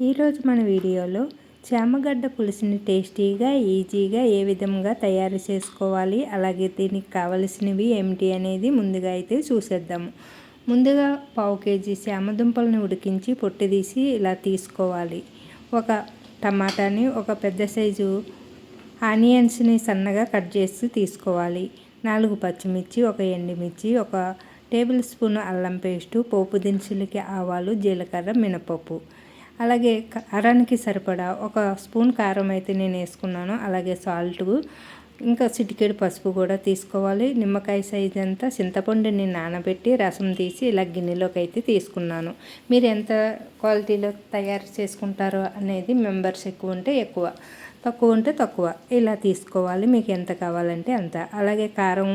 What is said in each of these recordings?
ఈరోజు మన వీడియోలో చామగడ్డ పులుసుని టేస్టీగా ఈజీగా ఏ విధంగా తయారు చేసుకోవాలి అలాగే దీనికి కావలసినవి ఏమిటి అనేది ముందుగా అయితే చూసేద్దాము ముందుగా పావు కేజీ చామదుంపలను ఉడికించి పొట్టి తీసి ఇలా తీసుకోవాలి. ఒక టమాటాని ఒక పెద్ద సైజు ఆనియన్స్ని సన్నగా కట్ చేసి తీసుకోవాలి. నాలుగు పచ్చిమిర్చి ఒక ఎండుమిర్చి ఒక టేబుల్ స్పూన్ అల్లం పేస్టు పోపు దినుసులకి ఆవాలు జీలకర్ర మినపప్పు. అలాగే కారానికి సరిపడా ఒక స్పూన్ కారం అయితే నేను వేసుకున్నాను. అలాగే సాల్ట్ ఇంకా చిటికెడు పసుపు కూడా తీసుకోవాలి. నిమ్మకాయ సైజ్ అంతా చింతపండుని నానబెట్టి రసం తీసి ఇలా గిన్నెలోకి అయితే తీసుకున్నాను. మీరు ఎంత క్వాలిటీలో తయారు చేసుకుంటారో అనేది మెంబర్స్ ఎక్కువ ఉంటే ఎక్కువ. తక్కువ ఉంటే తక్కువ. ఇలా తీసుకోవాలి మీకు ఎంత కావాలంటే అంత. అలాగే కారం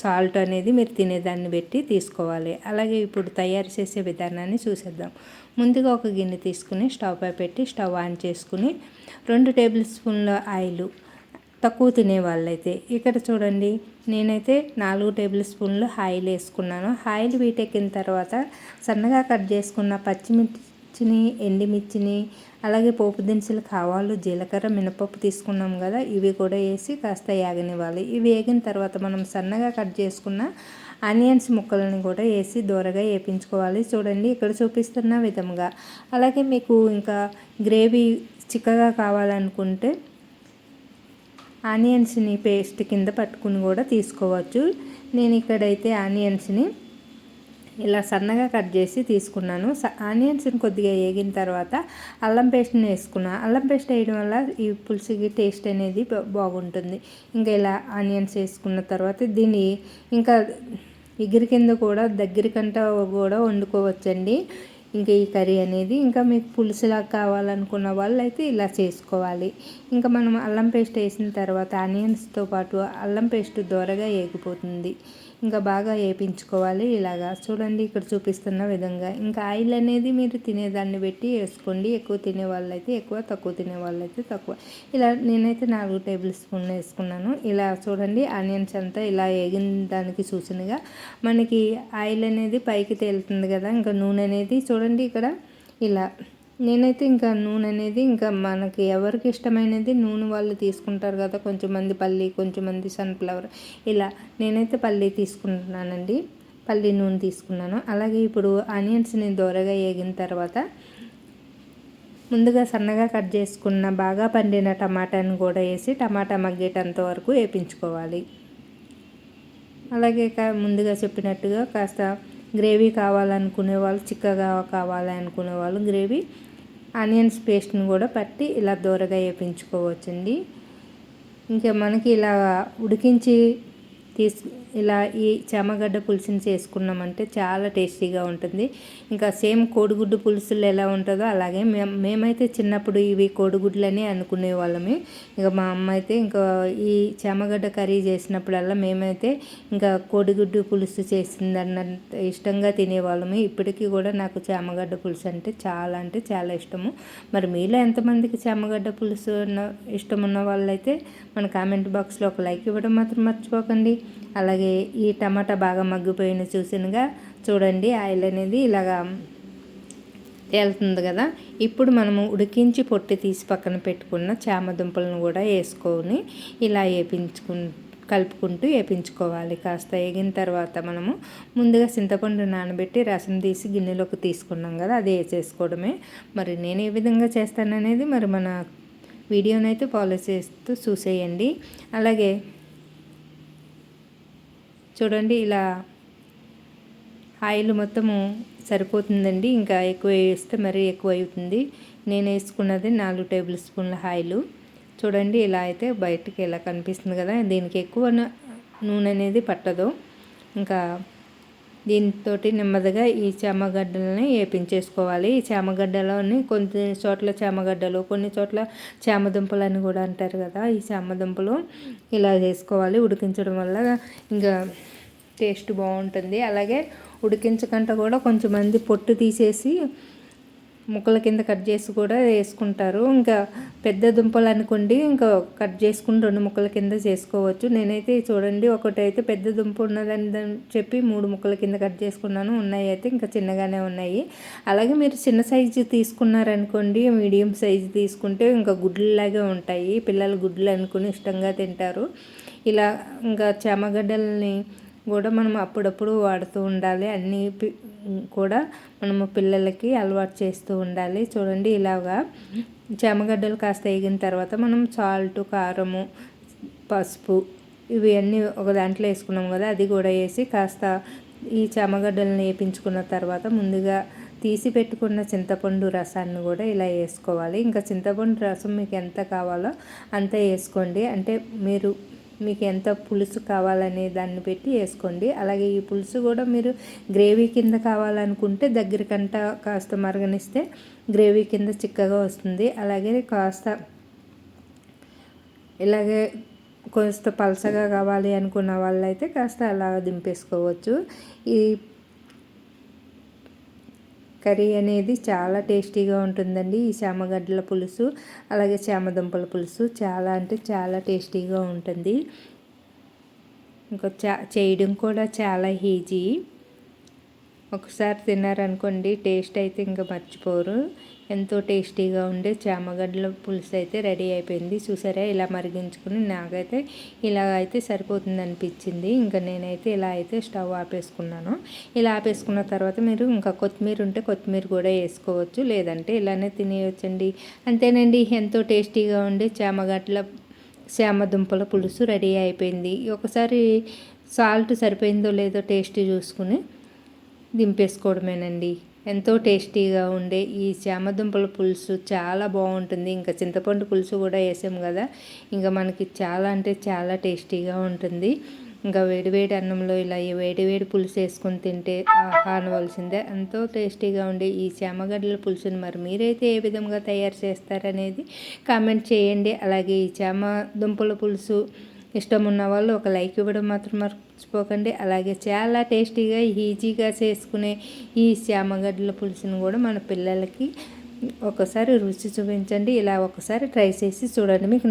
సాల్ట్ అనేది మీరు తినేదాన్ని పెట్టి తీసుకోవాలి. అలాగే ఇప్పుడు తయారు చేసే విధానాన్ని చూసేద్దాం. ముందుగా ఒక గిన్నె తీసుకుని స్టవ్ పై పెట్టి స్టవ్ ఆన్ చేసుకుని రెండు టేబుల్ స్పూన్ల ఆయిల్. తక్కువ తినే వాళ్ళైతే ఇక్కడ చూడండి నేనైతే నాలుగు టేబుల్ స్పూన్లు ఆయిల్ వేసుకున్నాను. ఆయిల్ వీటెక్కిన తర్వాత సన్నగా కట్ చేసుకున్న పచ్చిమిర్చి పచ్చిమిర్చిని ఎండిమిర్చిని అలాగే పోపు దినుసులు కావాలు జీలకర్ర మినపప్పు తీసుకున్నాం కదా ఇవి కూడా వేసి కాస్త యాగనివ్వాలి. ఇవి వేగిన తర్వాత మనం సన్నగా కట్ చేసుకున్న ఆనియన్స్ ముక్కలను కూడా వేసి దూరగా వేపించుకోవాలి. చూడండి ఇక్కడ చూపిస్తున్న విధంగా అలాగే మీకు ఇంకా గ్రేవీ చిక్కగా కావాలనుకుంటే ఆనియన్స్ని పేస్ట్ కింద పట్టుకుని కూడా తీసుకోవచ్చు. నేను ఇక్కడైతే ఆనియన్స్ని ఇలా సన్నగా కట్ చేసి తీసుకున్నాను. ఆనియన్స్ని కొద్దిగా వేగిన తర్వాత అల్లం పేస్ట్ని వేసుకున్నాను అల్లం పేస్ట్ వేయడం వల్ల ఈ పులుసుకి టేస్ట్ అనేది బాగుంటుంది. ఇంకా ఇలా ఆనియన్స్ వేసుకున్న తర్వాత దీన్ని ఇంకా ఎగిరి కింద కూడా దగ్గరికంట కూడా వండుకోవచ్చండి. ఇంకా ఈ కర్రీ అనేది ఇంకా మీకు పులుసులా కావాలనుకున్న వాళ్ళు అయితే ఇలా చేసుకోవాలి. ఇంకా మనం అల్లం పేస్ట్ వేసిన తర్వాత ఆనియన్స్తో పాటు అల్లం పేస్ట్ దోరగా ఏగిపోతుంది ఇంకా బాగా వేయించుకోవాలి ఇలాగా. చూడండి ఇక్కడ చూపిస్తున్న విధంగా. ఇంకా ఆయిల్ అనేది మీరు తినేదాన్ని పెట్టి వేసుకోండి. ఎక్కువ తినే వాళ్ళైతే ఎక్కువ తక్కువ తినే వాళ్ళైతే తక్కువ. ఇలా నేనైతే నాలుగు టేబుల్ స్పూన్ వేసుకున్నాను. ఇలా చూడండి ఆనియన్స్ అంతా ఇలా వేగిన దానికి చూసినగా మనకి ఆయిల్ అనేది పైకి తేలుతుంది కదా. ఇంకా నూనె అనేది చూడండి ఇక్కడ ఇలా నేనైతే ఇంకా నూనె అనేది ఇంకా మనకి ఎవరికి ఇష్టమైనది నూనె వాళ్ళు తీసుకుంటారు కదా కొంచెం మంది పల్లి కొంచెం మంది సన్ఫ్లవర్. ఇలా నేనైతే పల్లి తీసుకుంటున్నానండి. పల్లి నూనె తీసుకున్నాను. అలాగే ఇప్పుడు ఆనియన్స్ని దోరగా వేగిన తర్వాత ముందుగా సన్నగా కట్ చేసుకున్న బాగా పండిన టమాటాని కూడా వేసి టమాటా మగ్గేటంత వరకు వేపించుకోవాలి. అలాగే ముందుగా చెప్పినట్టుగా కాస్త గ్రేవీ కావాలనుకునే వాళ్ళు చిక్కగా కావాలనుకునే వాళ్ళు గ్రేవీ ఆనియన్స్ పేస్ట్ని కూడా పట్టి ఇలా దూరగా వేయించుకోవచ్చండి ఇంకా మనకి ఇలా ఉడికించి తీసు ఇలా ఈ చామగడ్డ పులుసుని చేసుకున్నామంటే చాలా టేస్టీగా ఉంటుంది. ఇంకా సేమ్ కోడిగుడ్డు పులుసులు ఎలా ఉంటుందో అలాగే మేము మేమైతే చిన్నప్పుడు ఇవి కోడిగుడ్లని అనుకునే వాళ్ళమే. ఇంకా మా అమ్మ అయితే ఇంకా ఈ చామగడ్డ కర్రీ చేసినప్పుడల్లా మేమైతే ఇంకా కోడిగుడ్డు పులుసు చేసిందన్న ఇష్టంగా తినేవాళ్ళము. ఇప్పటికీ కూడా నాకు చామగడ్డ పులుసు అంటే చాలా అంటే చాలా ఇష్టము. మరి మీలో ఎంతమందికి చామగడ్డ పులుసు ఉన్న ఇష్టం ఉన్న వాళ్ళైతే మన కామెంట్ బాక్స్లో ఒక లైక్ ఇవ్వడం మాత్రం మర్చిపోకండి. అలాగే ఈ టమాటా బాగా మగ్గిపోయిన చూసినగా చూడండి ఆయిల్ అనేది ఇలాగా తేలుతుంది కదా. ఇప్పుడు మనము ఉడికించి పొట్టి తీసి పక్కన పెట్టుకున్న చామ దుంపలను కూడా వేసుకొని ఇలా వేపించుకు కలుపుకుంటూ వేపించుకోవాలి. కాస్త వేగిన తర్వాత మనము ముందుగా చింతపండు నానబెట్టి రసం తీసి గిన్నెలోకి తీసుకున్నాం కదా అది వేసేసుకోవడమే. మరి నేను ఏ విధంగా చేస్తాననేది మరి మన వీడియోనైతే ఫాలో చేస్తూ చూసేయండి. అలాగే చూడండి ఇలా ఆయిల్ మొత్తము సరిపోతుందండి. ఇంకా ఎక్కువ వేస్తే మరీ ఎక్కువ అవుతుంది. నేను వేసుకున్నది నాలుగు టేబుల్ స్పూన్ల ఆయిల్. చూడండి ఇలా అయితే బయటకి ఇలా కనిపిస్తుంది కదా. దీనికి ఎక్కువ నూనె అనేది పట్టదు. ఇంకా దీంతో నెమ్మదిగా ఈ చామగడ్డలని వేపించేసుకోవాలి. ఈ చామగడ్డలోని కొన్ని చోట్ల చామగడ్డలు కొన్ని చోట్ల చామదుంపలు అని కూడా అంటారు కదా ఈ చామదుంపలు ఇలా చేసుకోవాలి. ఉడికించడం వల్ల ఇంకా టేస్ట్ బాగుంటుంది. అలాగే ఉడికించకుండా కూడా కొంచెమంది పొట్టు తీసేసి ముక్కల కింద కట్ చేసి కూడా వేసుకుంటారు. ఇంకా పెద్ద దుంపలు అనుకోండి ఇంకా కట్ చేసుకుని రెండు ముక్కల కింద చేసుకోవచ్చు. నేనైతే చూడండి ఒకటైతే పెద్ద దుంప ఉన్నదని చెప్పి మూడు ముక్కల కింద కట్ చేసుకున్నాను. ఉన్నాయి అయితే ఇంకా చిన్నగానే ఉన్నాయి. అలాగే మీరు చిన్న సైజు తీసుకున్నారనుకోండి మీడియం సైజు తీసుకుంటే ఇంకా గుడ్లలాగే ఉంటాయి. పిల్లలు గుడ్లు అనుకుని ఇష్టంగా తింటారు. ఇలా ఇంకా చామగడ్డల్ని కూడా మనం అప్పుడప్పుడు వాడుతూ ఉండాలి. అన్ని కూడా మనము పిల్లలకి అలవాటు చేస్తూ ఉండాలి. చూడండి ఇలాగా చెమగడ్డలు కాస్త వేగిన తర్వాత మనం సాల్ట్ కారము పసుపు ఇవి అన్నీ ఒక దాంట్లో వేసుకున్నాం కదా అది కూడా వేసి కాస్త ఈ చెమగడ్డలను వేపించుకున్న తర్వాత ముందుగా తీసి పెట్టుకున్న చింతపండు రసాన్ని కూడా ఇలా వేసుకోవాలి. ఇంకా చింతపండు రసం మీకు ఎంత కావాలో అంత వేసుకోండి. అంటే మీరు మీకు ఎంత పులుసు కావాలనే దాన్ని పెట్టి వేసుకోండి. అలాగే ఈ పులుసు కూడా మీరు గ్రేవీ కింద కావాలనుకుంటే దగ్గరికంట కాస్త మరగనిస్తే గ్రేవీ కింద చిక్కగా వస్తుంది. అలాగే కాస్త ఇలాగే కాస్త పలసగా కావాలి అనుకున్న వాళ్ళైతే కాస్త అలా దింపేసుకోవచ్చు. ఈ కర్రీ అనేది చాలా టేస్టీగా ఉంటుందండి. ఈ చామగడ్డల పులుసు అలాగే చామదుంపల పులుసు చాలా అంటే చాలా టేస్టీగా ఉంటుంది. ఇంకా చేయడం కూడా చాలా ఈజీ. ఒకసారి తిన్నారనుకోండి టేస్ట్ అయితే ఇంకా మర్చిపోరు. ఎంతో టేస్టీగా ఉండే చామగడ్డల పులుసు అయితే రెడీ అయిపోయింది. చూసారా? ఇలా మరిగించుకుని నాకైతే ఇలా అయితే సరిపోతుంది అనిపించింది. ఇంకా నేనైతే ఇలా అయితే స్టవ్ ఆపేసుకున్నాను. ఇలా ఆపేసుకున్న తర్వాత మీరు ఇంకా కొత్తిమీర ఉంటే కొత్తిమీర కూడా వేసుకోవచ్చు. లేదంటే ఇలానే తినేయొచ్చండి. అంతేనండి. ఎంతో టేస్టీగా ఉండే చామగడ్డల దుంపల పులుసు రెడీ అయిపోయింది. ఒకసారి సాల్ట్ సరిపోయిందో లేదో టేస్ట్ చూసుకుని దింపేసుకోవడమేనండి. ఎంతో టేస్టీగా ఉండే ఈ చామదుంపల పులుసు చాలా బాగుంటుంది. ఇంకా చింతపండు పులుసు కూడా వేసాం కదా. ఇంకా మనకి చాలా అంటే చాలా టేస్టీగా ఉంటుంది. ఇంకా వేడివేడి అన్నంలో ఇలా వేడివేడి పులుసు వేసుకొని తింటే ఆహా అనవలసిందే ఎంతో టేస్టీగా ఉండే ఈ చామగడ్డల పులుసుని మరి మీరైతే ఏ విధంగా తయారు చేస్తారనేది కామెంట్ చేయండి. అలాగే ఈ చామ దుంపల పులుసు ఇష్టం ఉన్న వాళ్ళు ఒక లైక్ ఇవ్వడం మాత్రం మర్చిపోకండి. అలాగే చాలా టేస్టీగా ఈజీగా చేసుకునే ఈ శ్యామగడ్డల పులుసును కూడా మన పిల్లలకి ఒకసారి రుచి చూపించండి. ఇలా ఒకసారి ట్రై చేసి చూడండి. మీకు